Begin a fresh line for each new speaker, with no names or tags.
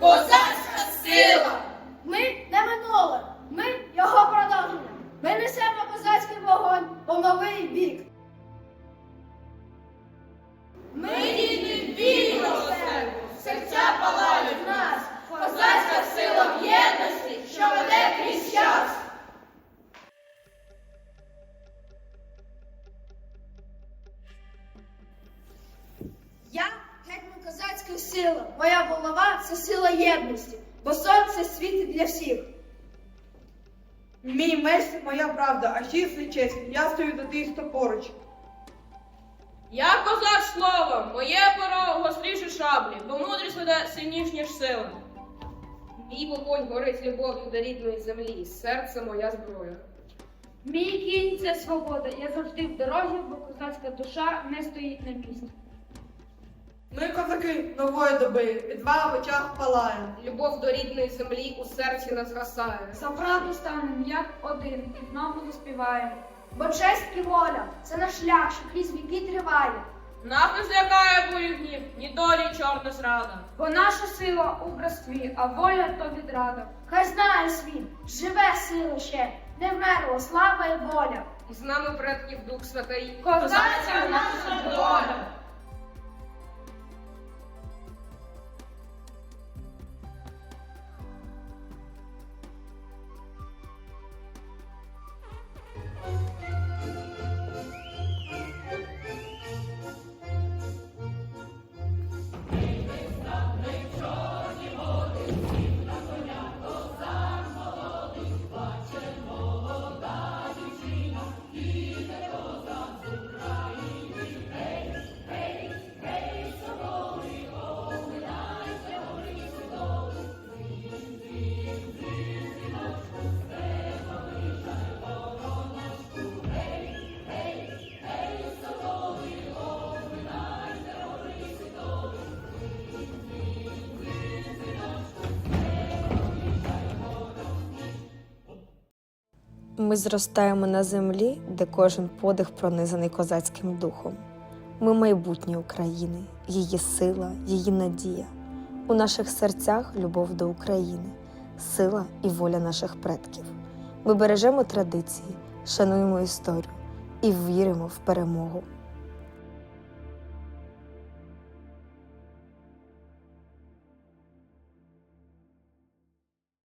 Козацька сила!
Ми не минуле, ми його продовження. Ми несемо козацький вогонь у новий вік.
Ми
сили. Моя голова це сила єдності, бо сонце світить для всіх.
Мій меч це моя правда, а і честь. Я стою до тих, хто поруч.
Я козак словом, моє перо гостріше шаблі, бо мудрість веде сильніш, ніж сила. Мій вогонь горить любов'ю до рідної землі, серце моя зброя.
Мій кінь це свобода. Я завжди в дорозі, бо козацька душа не стоїть на місці.
Ми козаки нової доби, відвага в очах палає.
Любов до рідної землі у серці не згасає.
За правду станем як один і знову заспіваємо.
Бо честь і воля це наш шлях, що крізь віки триває.
Нас не злякає бою гнів, ні долі чорна зрада.
Бо наша сила у братстві, а воля то відрада.
Хай знає світ, живе сила ще, не вмерла слава і воля.
І з нами предків Дух Святий.
Козацька наша доля!
Ми зростаємо на землі, де кожен подих пронизаний козацьким духом. Ми майбутнє України, її сила, її надія. У наших серцях любов до України, сила і воля наших предків. Ми бережемо традиції, шануємо історію і віримо в перемогу.